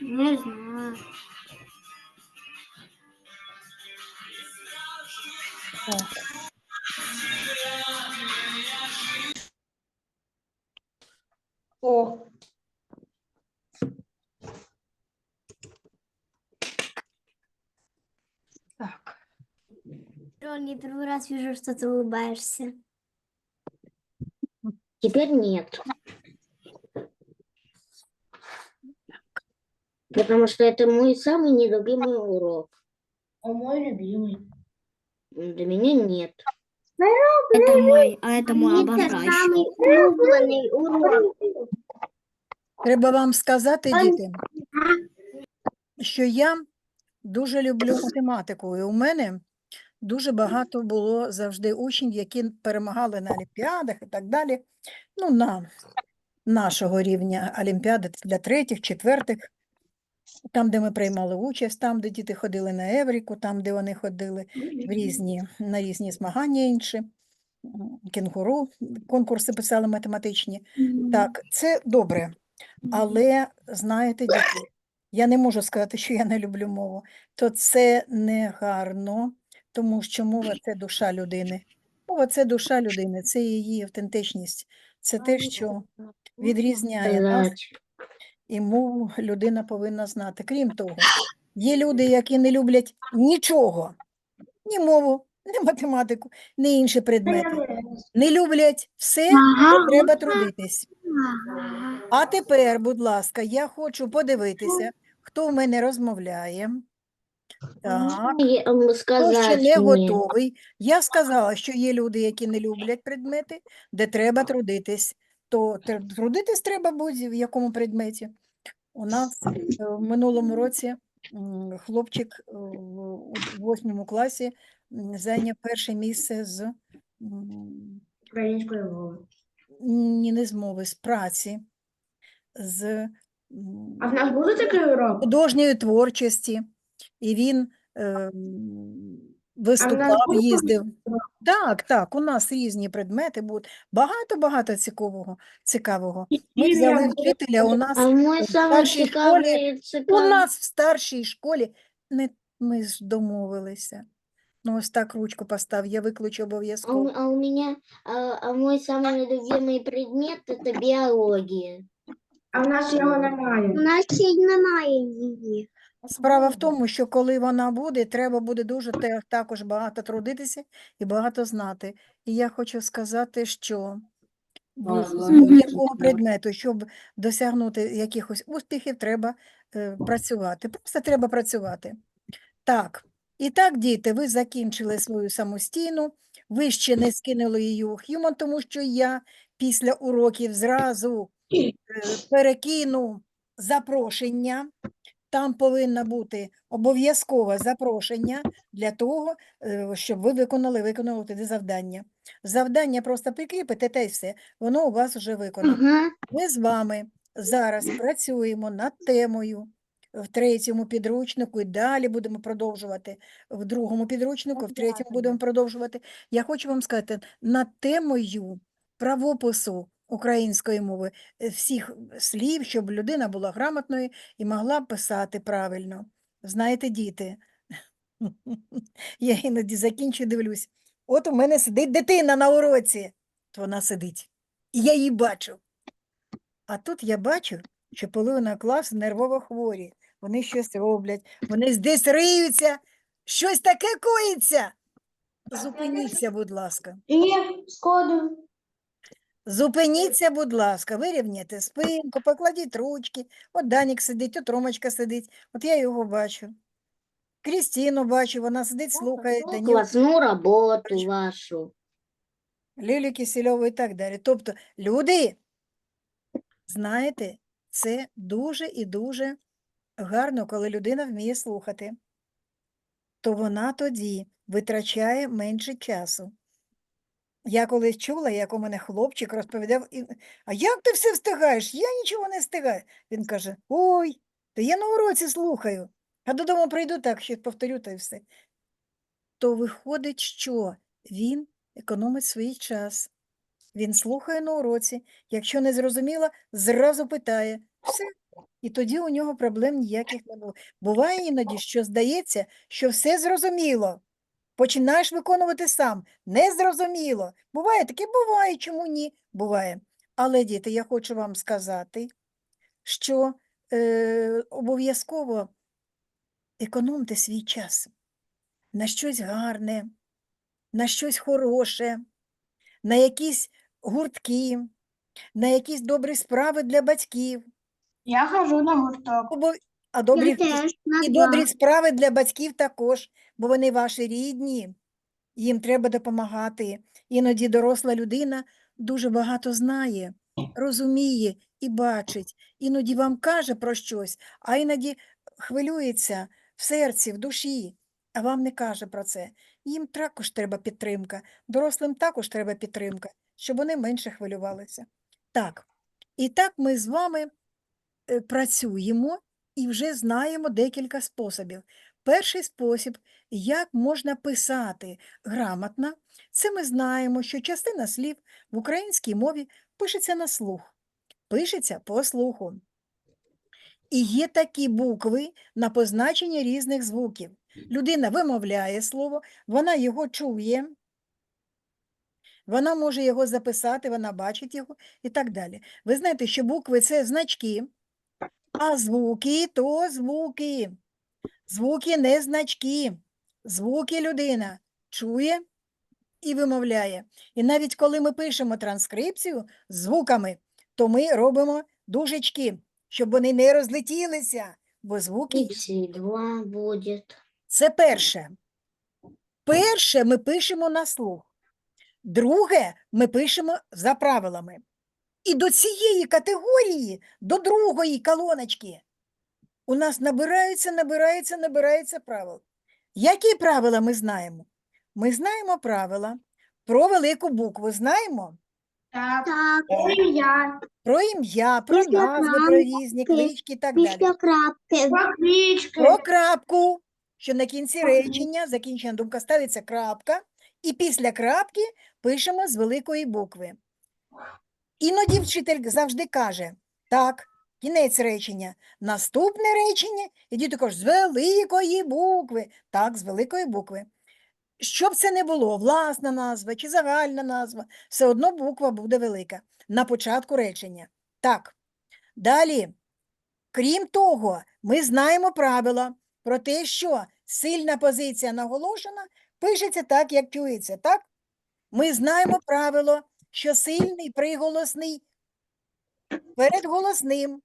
Не знаю. О, так. Рони, первый раз вижу, что ты улыбаешься. Теперь нет. Потому что это мой самый нелюбимый урок. А мой любимый. М, Для меня нет. Это мой, а это мой обожающий. улюблений урок. Треба вам сказати, діти, що я дуже люблю математику, і у мене дуже багато було завжди учнів, які перемагали на олімпіадах і так далі. Ну, на нашого рівня олімпіади для третіх, четвертих, там, де ми приймали участь, там, де діти ходили на Евріку, там, де вони ходили в різні, на різні змагання інші, кенгуру, конкурси писали математичні. Так, це добре. Але знаєте, діти, я не можу сказати, що я не люблю мову, то це не гарно, тому що мова це душа людини. Мова це душа людини, це її автентичність, це те, що відрізняє нас, і мову людина повинна знати. Крім того, є люди, які не люблять нічого, ні мову, ні математику, ні інші предмети. Не люблять все, де треба трудитись. А тепер, будь ласка, я хочу подивитися, хто в мене розмовляє. Так, И, м, хто ще не готовий. Я сказала, що є люди, які не люблять предмети, де треба трудитись. То тр- трудитись треба будь в якому предметі. У нас е, в минулому році м, хлопчик е, в у восьмому класі м, зайняв перше місце з м, Української мови. ні, не з мови, з праці, з м, А в нас буде такий урок? художньої творчості, і він ем, виступав, буде їздив. Так, так, у нас різні предмети будуть. Багато-багато цікавого. цікавого. Ми взяли вчителя, у нас А мой в самый старшій школі, цікавий у цікавий. нас в старшій школі не ми ж домовилися. Ну, ось так ручку постав, я виключу А у, обов'язково. а у меня, а, а мой самый любимый предмет это биология. А в нас його немає. У нас ще й немає її. Справа в тому, що коли вона буде, треба буде дуже те- також багато трудитися і багато знати. І я хочу сказати, що будь-якого предмету, щоб досягнути якихось успіхів, треба е, працювати. Просто треба працювати. Так, і так, діти, ви закінчили свою самостійну, ви ще не скинули її у Human, тому що я після уроків зразу е, перекину запрошення. Там повинно бути обов'язкове запрошення для того, е, щоб ви виконали, виконали туди завдання. Завдання просто прикріпите та й все, воно у вас вже виконано. Ага. Ми з вами зараз працюємо над темою в третьому підручнику і далі будемо продовжувати в другому підручнику, в третьому будемо продовжувати. Я хочу вам сказати, над темою правопису української мови е, всіх слів, щоб людина була грамотною і могла писати правильно. Знаєте, діти, я іноді закінчу, дивлюсь. От у мене сидить дитина на уроці, то вона сидить. І я її бачу. А тут я бачу, що половина класу нервово хворі. Вони щось роблять, вони десь риються, щось таке коїться. Зупиніться, будь ласка. І сходу. Зупиніться, будь ласка, вирівняйте спинку, покладіть ручки. От Данік сидить, от Ромочка сидить. От я його бачу. Крістіну бачу, вона сидить, слухає Даніл, классную работу вашу. Лілю Кисельову і так далі. Тобто, люди, знаєте, це дуже і дуже гарно, коли людина вміє слухати. То вона тоді витрачає менше часу. Я колись чула, як у мене хлопчик розповідав, а як ти все встигаєш? Я нічого не встигаю. Він каже: Ой, та я на уроці слухаю, а додому прийду так, ще повторю та й все. То виходить, що він економить свій час. Він слухає на уроці. Якщо не зрозуміло, зразу питає. Все. І тоді у нього проблем ніяких не було. Буває іноді, що здається, що все зрозуміло. Починаєш виконувати сам. Не зрозуміло. Буває таке, буває, чому ні? Буває. Але, діти, я хочу вам сказати, що е, обов'язково економте свій час на щось гарне, на щось хороше, на якісь гуртки, на якісь добрі справи для батьків. Я хожу на гурток. Обов- А добрі, теж на і добрі справи для батьків також, бо вони ваші рідні, їм треба допомагати. Іноді доросла людина дуже багато знає, розуміє і бачить. Іноді вам каже про щось, а іноді хвилюється в серці, в душі, а вам не каже про це. Їм також треба підтримка, дорослим також треба підтримка, щоб вони менше хвилювалися. Так, і так ми з вами е, працюємо і вже знаємо декілька способів. Перший спосіб, як можна писати грамотно, це ми знаємо, що частина слів в українській мові пишеться на слух, пишеться по слуху. І є такі букви на позначення різних звуків. Людина вимовляє слово, вона його чує, вона може його записати, вона бачить його і так далі. Ви знаєте, що букви це значки, а звуки то звуки. Звуки не значки. Звуки людина чує і вимовляє. І навіть коли ми пишемо транскрипцію з звуками, то ми робимо дужечки, щоб вони не розлетілися, бо звуки. Два будет. Це перше. Перше ми пишемо на слух. Друге ми пишемо за правилами. І до цієї категорії, до другої колоночки, у нас набирається, набирається, набирається правил. Які правила ми знаємо? Ми знаємо правила про велику букву, знаємо Так, Так, я. про ім'я, про Після назви, про різні клички і так далі. крапки. Про крапку, що на кінці речення, закінчена думка, ставиться крапка, і після крапки пишемо з великої букви. Іноді вчитель завжди каже, так, кінець речення, наступне речення, і діти кажуть, з великої букви. Так, з великої букви. Щоб це не було, власна назва чи загальна назва, все одно буква буде велика на початку речення. Так. Далі. Крім того, ми знаємо правила про те, що сильна позиція наголошена пишеться так, як чується, так? Ми знаємо правило, що сильний приголосний перед голосним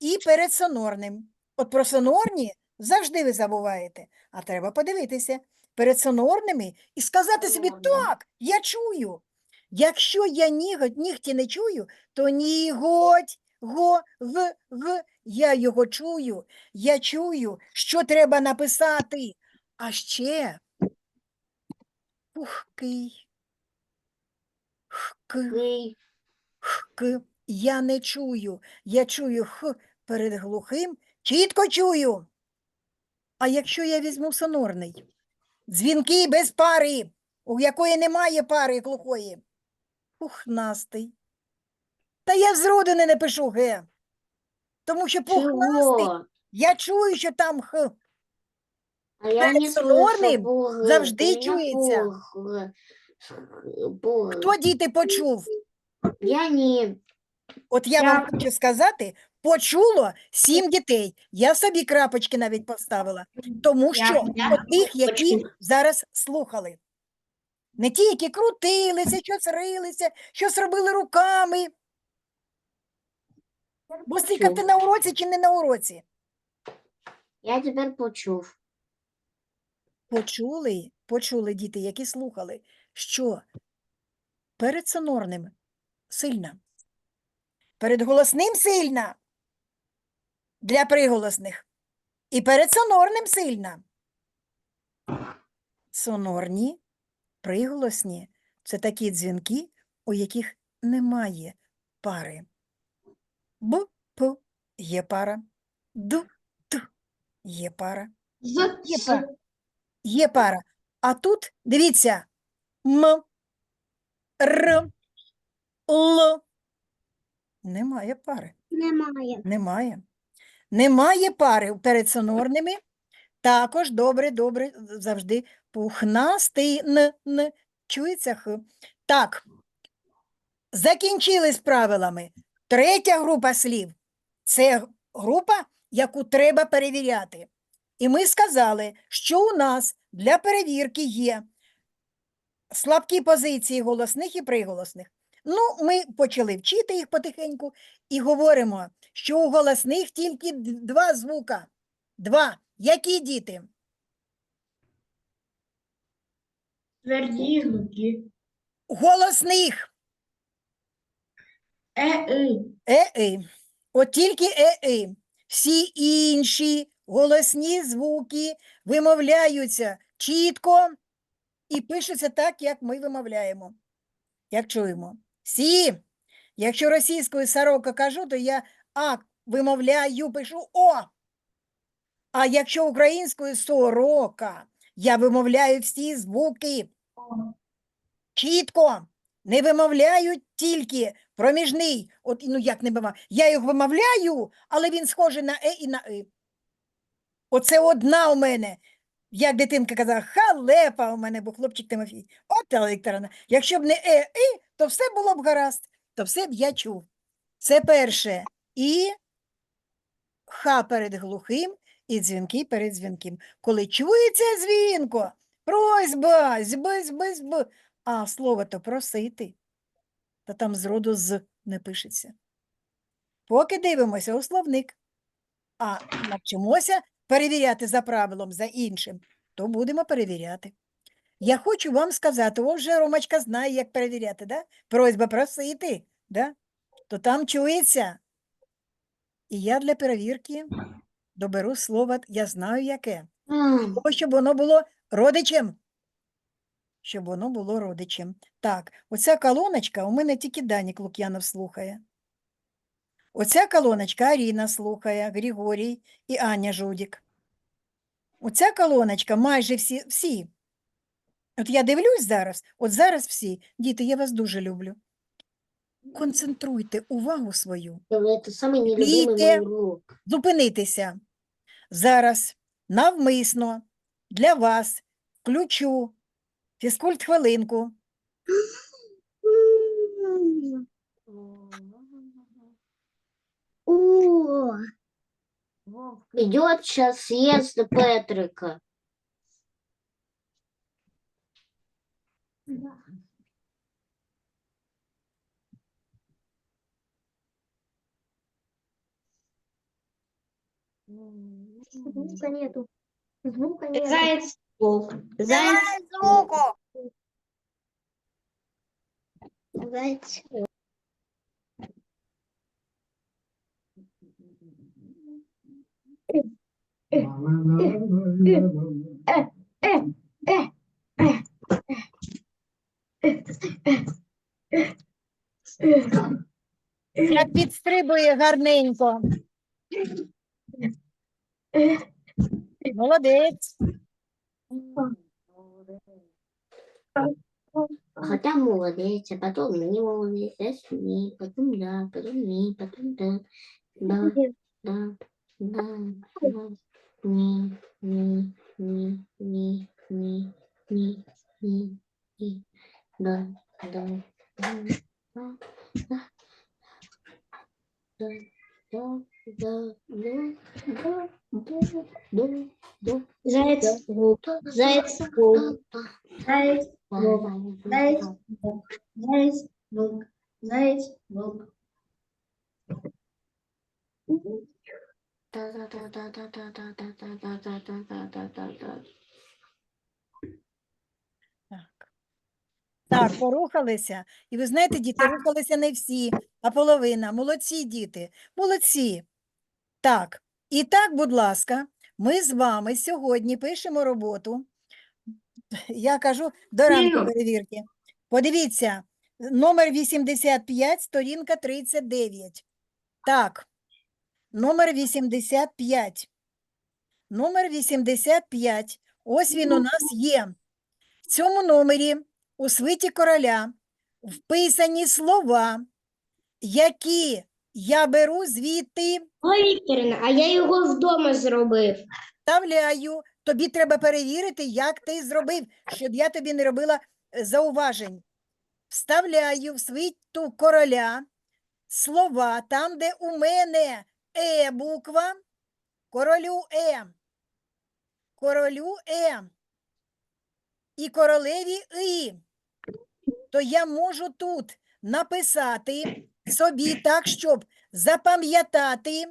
і перед сонорним. От про сонорні завжди ви забуваєте, а треба подивитися перед сонорними і сказати собі так, я чую. Якщо я ніготь, нігті не чую, то ніготь, го, г, г, я його чую, я чую, що треба написати. А ще пухкий, Кый. хк, я не чую, я чую х перед глухим, чітко чую. А якщо я візьму сонорний, дзвінки без пари, у якої немає пари глухої, пухнастий. Та я зроду не напишу г, тому що пухнастий, я чую, що там х. А я перед не сонорним слышу буг. завжди У чується. буг. Хто діти почув? Я не. От я вам хочу сказати, почуло сім дітей. Я собі крапочки навіть поставила, тому що я от тих, які почув. зараз слухали. Не ті, які крутилися, щось рилися, щось робили руками. Бо слухати Почув. на уроці чи не на уроці? Я теперь почув. Почули, почули діти, які слухали, що перед сонорним сильна, перед голосним сильна для приголосних, і перед сонорним сильна. Сонорні, приголосні це такі дзвінки, у яких немає пари. Б, П є пара, Д, Т є пара. Є пара. Є пара. А тут, дивіться, М, Р, Л. Немає пари. Немає. Немає. Немає пари перед сонорними. Також добре, добре, завжди пухнастий н, н. Чується х. Так. Закінчили з правилами. Третя група слів це група, яку треба перевіряти. І ми сказали, що у нас для перевірки є слабкі позиції голосних і приголосних. Ну, ми почали вчити їх потихеньку і говоримо, що у голосних тільки два звука. Два. Які діти? Тверді глухі. Голосних. Е, и. Е-и. От тільки е-и. Всі інші голосні звуки вимовляються чітко і пишуться так, як ми вимовляємо. Як чуємо. Сі. Якщо російською сорока кажу, то я а вимовляю, пишу о. А якщо українською сорока, я вимовляю всі звуки чітко. Не вимовляють тільки проміжний. От, ну як не вимовляю? Я його вимовляю, але він схожий на е і на и. Оце одна у мене. Як дитинка казала, халепа у мене був хлопчик Тимофій. От Вікторовна, якщо б не е і, то все було б гаразд, то все б я чув. Це перше. І ха перед глухим і дзвінки перед дзвінким. Коли чується дзвінко, просьба, зб, зб, зб, а слово то просити, та там зроду з не пишеться. Поки дивимося у словник, а навчимося перевіряти за правилом, за іншим, то будемо перевіряти. Я хочу вам сказати, о, вже Ромочка знає, як перевіряти, да? Просьба просити, да? то там чується. І я для перевірки доберу слово, я знаю яке. Того, щоб воно було родичем. Щоб воно було родичем. Так, оця колоночка у мене тільки Данік Лук'янов слухає. Оця колоночка Аріна слухає, Григорій і Аня Жудік. Оця колоночка майже всі, всі. От я дивлюсь зараз, от зараз всі. Діти, я вас дуже люблю. Концентруйте увагу свою Это самый нелюбимый мой Видите? урок. зупинитися. Зараз навмисно для вас включу фізкульт хвилинку. Идет сейчас съезд Петрика. звука нету. Звука нету. Волк. Заяц. звуку. Заяц. Як підстрибує гарненько. Молодець. Хотя молодец, а потом не молодец, а потом да, потом не, потом да, да, да, да, да, не, не, не, не, не, не, не, не, да, да, да, да, да, да, да, да, да, да, да, да, да, Заяць. волк, Заяць. волк, Заяць. волк, Заяць. Волк. Заяць. Волк. Так, Так, порухалися. І ви знаєте, діти рухалися не всі, а половина. Молодці діти, молодці. Так, і так, будь ласка, ми з вами сьогодні пишемо роботу. Я кажу до ранку перевірки. Подивіться, номер 85, сторінка 39. Так номер 85. Номер 85. Ось він у нас є. В цьому номері у свиті короля вписані слова, які я беру звідти, Ой, Вікторина, а я його вдома зробив. вставляю. Тобі треба перевірити, як ти зробив, щоб я тобі не робила е, зауважень. Вставляю в світу короля слова там, де у мене е буква, королю е. Королю е. І королеві і. То я можу тут написати собі так, щоб запам'ятати,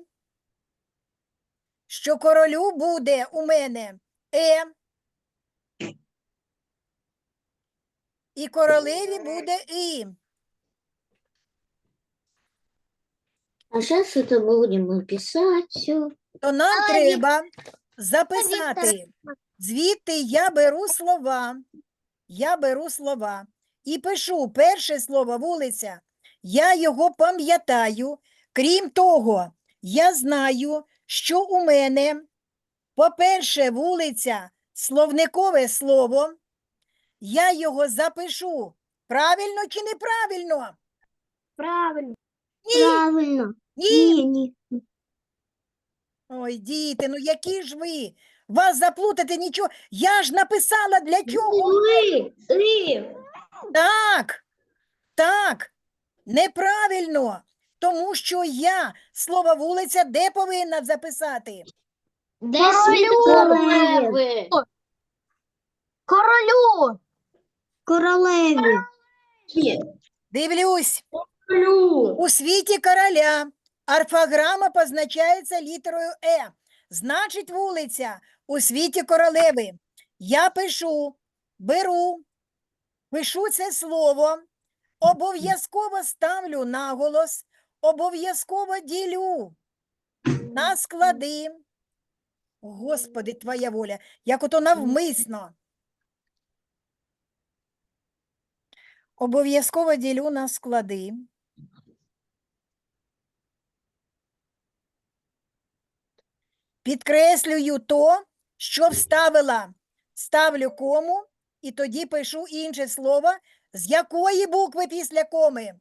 що королю буде у мене е. І королеві буде і. А сейчас это будем писать все. То нам треба записати. Звідти я беру слова. Я беру слова і пишу перше слово вулиця. Я його пам'ятаю. Крім того, я знаю, що у мене, по-перше, вулиця словникове слово. Я його запишу. Правильно чи неправильно? Правильно. Ні, Правильно. ні. ні. Ой, діти, ну які ж ви? Вас заплутати нічого. Я ж написала для чого? Ви, ви. Так, так, неправильно. Тому що я слово вулиця де повинна записати? Де Королевы. Королю. Королеві. Дивлюсь, Королю. у світі короля орфограма позначається літерою Е. Значить, вулиця у світі королеви. Я пишу, беру, пишу це слово, обов'язково ставлю наголос, обов'язково ділю на склади. Господи, твоя воля, як ото навмисно. Обов'язково ділю на склади. Підкреслюю то, що вставила. Ставлю кому і тоді пишу інше слово, з якої букви після коми?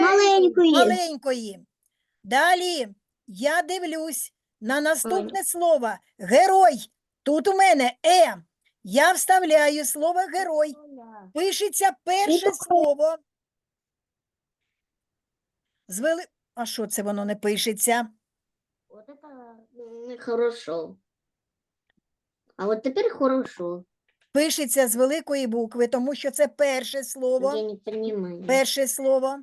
Маленької. Маленької. Далі я дивлюсь на наступне слово герой. Тут у мене е. Я вставляю слово герой. Пишеться перше слово. З вели... А що це воно не пишеться? Это м, хорошо. А вот теперь хорошо. Пишеться з великої букви, тому що це перше слово. Я не понимаю. Перше слово.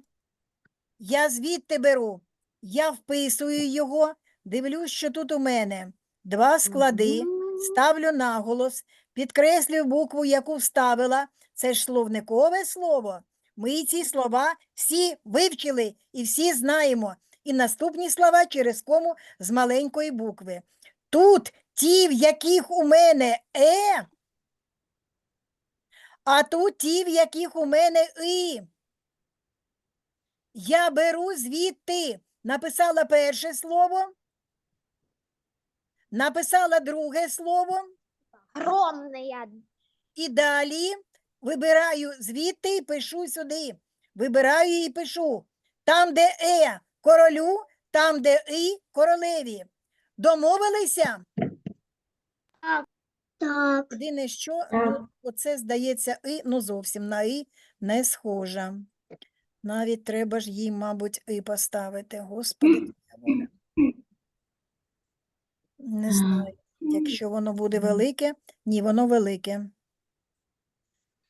Я звідти беру. Я вписую його, дивлюсь, що тут у мене два склади, Мгм. ставлю наголос, підкреслюю букву, яку вставила. Це ж словникове слово. Ми ці слова всі вивчили і всі знаємо. І наступні слова через кому з маленької букви. Тут ті, в яких у мене е, а тут ті, в яких у мене і. Я беру звідти. Написала перше слово. Написала друге слово. Огромная. І далі вибираю звідти і пишу сюди. Вибираю і пишу. Там, де е королю, там, де і королеві. Домовилися? Так. Єдине, що ну, оце здається і, ну зовсім на і не схожа. Навіть треба ж їй, мабуть, і поставити. Господи, твоя воля. Не знаю. Якщо воно буде велике, ні, воно велике.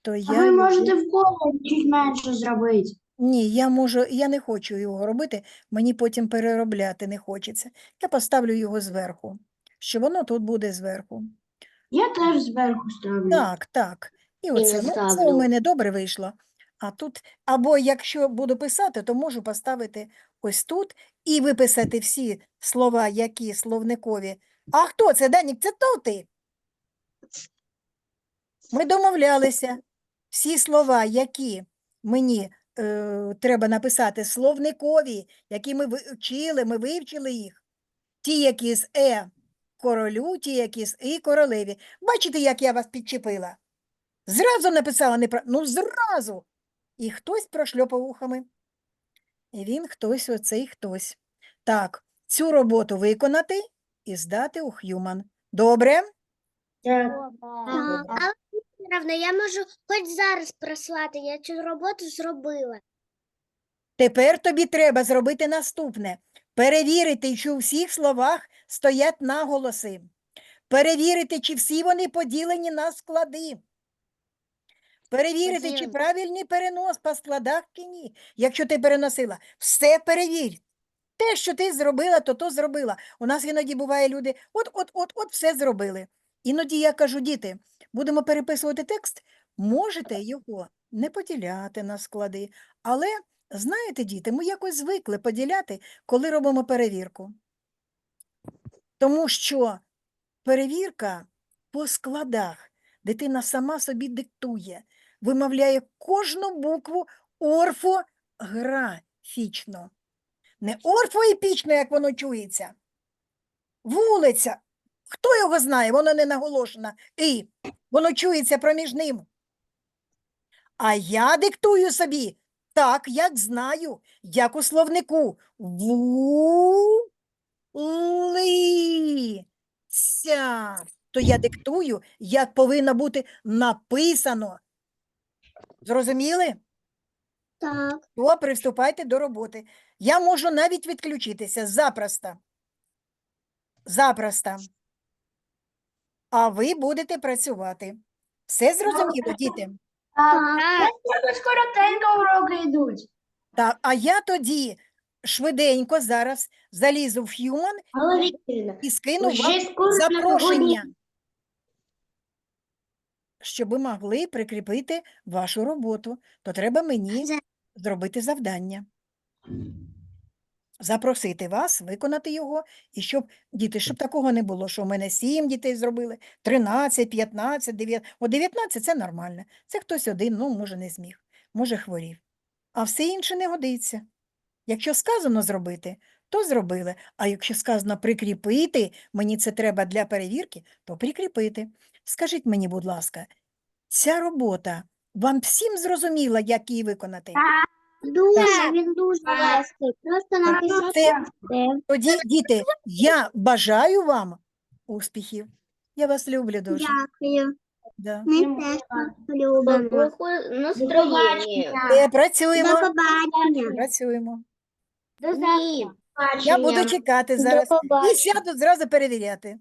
То я ви можете в голову чуть менше зробити. Ні, я можу, я не хочу його робити, мені потім переробляти не хочеться. Я поставлю його зверху, що воно тут буде зверху. Я теж зверху ставлю. Так, так. І оце, ну, це у мене добре вийшло. А тут, або якщо буду писати, то можу поставити ось тут і виписати всі слова, які словникові. А хто це, Данік? Це то ти? Ми домовлялися. Всі слова, які мені е, треба написати, словникові, які ми вивчили, ми вивчили їх. Ті, які з е королю, ті, які з і королеві. Бачите, як я вас підчепила? Зразу написала неправильно. Ну, зразу. І хтось прошльопав вухами. І він хтось, оцей хтось. Так, цю роботу виконати і здати у Х'юман. Добре? Так. Равно я можу хоч зараз прислати, я цю роботу зробила. Тепер тобі треба зробити наступне: перевірити, чи у всіх словах стоять наголоси. Перевірити, чи всі вони поділені на склади. Перевірити, чи правильний перенос по складах чи ні. Якщо ти переносила, все перевір. Те, що ти зробила, то то зробила. У нас іноді буває люди, от, от, от, от все зробили. Іноді я кажу, діти, будемо переписувати текст, можете його не поділяти на склади, але знаєте, діти, ми якось звикли поділяти, коли робимо перевірку. Тому що перевірка по складах дитина сама собі диктує, вимовляє кожну букву орфографічно. Не орфоепічно, як воно чується. Вулиця. Хто його знає? Воно не наголошено. І воно чується проміж ним. А я диктую собі так, як знаю, як у словнику. Вулиця. То я диктую, як повинно бути написано. Зрозуміли? Так. То приступайте до роботи. Я можу навіть відключитися запросто. Запросто. А ви будете працювати. Все зрозуміло, діти? Так. Скоротенько уроки йдуть. Так, а я тоді швиденько зараз залізу в Human і скину вам запрошення, щоб ви могли прикріпити вашу роботу. То треба мені зробити завдання. Запросити вас, виконати його, і щоб, діти, щоб такого не було, що в мене сім дітей зробили, 13, 15, 9. О, 19 – це нормально. Це хтось один, ну, може, не зміг, може, хворів. А все інше не годиться. Якщо сказано зробити, то зробили. А якщо сказано прикріпити, мені це треба для перевірки, то прикріпити. Скажіть мені, будь ласка, ця робота вам всім зрозуміла, як її виконати? Дуже, він дуже легкий. Просто написати Тоді, діти, я бажаю вам успіхів. Я вас люблю дуже. Дякую. Да. Ми теж вас любимо. Настроение. Е, Працюємо, До побачення. працюємо. Ні. Я буду чекати зараз і сяду зразу перевіряти.